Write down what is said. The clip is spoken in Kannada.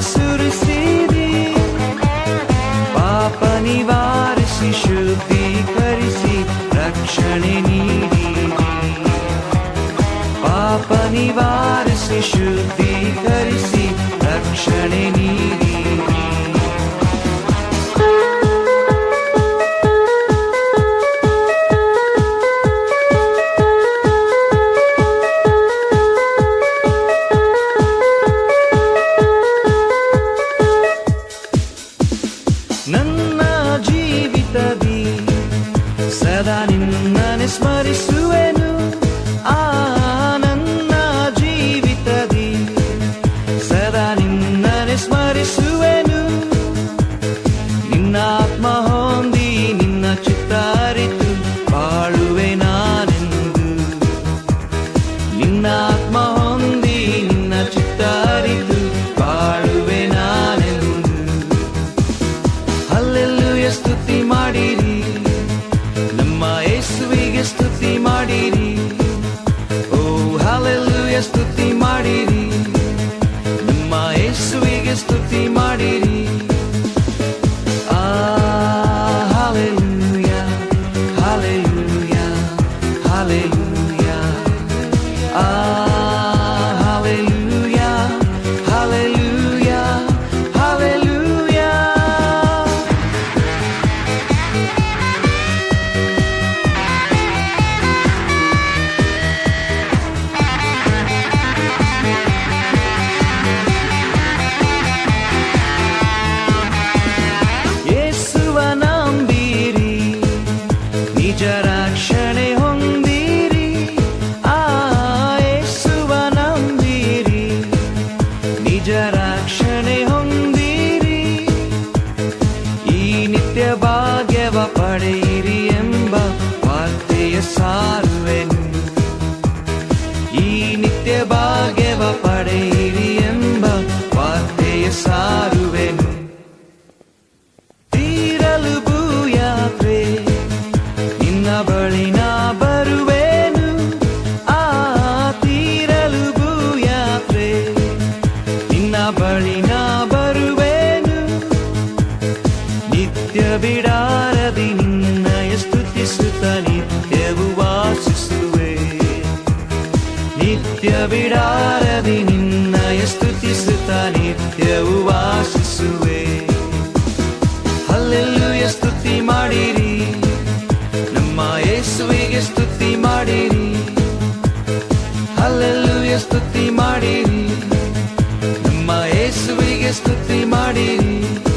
रसि पापनिवारसि शुद्धीकरिसि दे परसि रक्षणी पापनिवार ಹಲ್ಲೆಲ್ಲೂಯ ಸ್ತುತಿ ಮಾಡಿರಿ ನಿತ್ಯ ಭಾಗ್ಯವ ಪಡೆಯಿರಿ ಎಂಬ ವಾರ್ತೆಯ ಸಾರುವೆನು ತೀರಲು ಭೂಯಾತ್ರೆ, ನಿನ್ನ ಬಳಿ ನಾ ಬರುವೆನು. ಆ ತೀರಲು ಭೂಯಾತ್ರೆ, ನಿನ್ನ ಬಳಿ ನಾ ಬರುವೆನು. ನಿತ್ಯ ಬಿಡಾರದಿ ಬಿಡಾರದಿ ನಿನ್ನಯ ಸ್ತುತಿಸುತ್ತಾ ನಿತ್ಯವೂ ವಾಸಿಸುವೆ. ಅಲ್ಲೆಲ್ಲೂ ಸ್ತುತಿ ಮಾಡಿರಿ. ನಮ್ಮ ಯೇಸುವಿಗೆ ಸ್ತುತಿ ಮಾಡಿರಿ. ಅಲ್ಲೆಲ್ಲೂ ಸ್ತುತಿ ಮಾಡಿರಿ. ನಮ್ಮ ಯೇಸುವಿಗೆ ಸ್ತುತಿ ಮಾಡಿರಿ.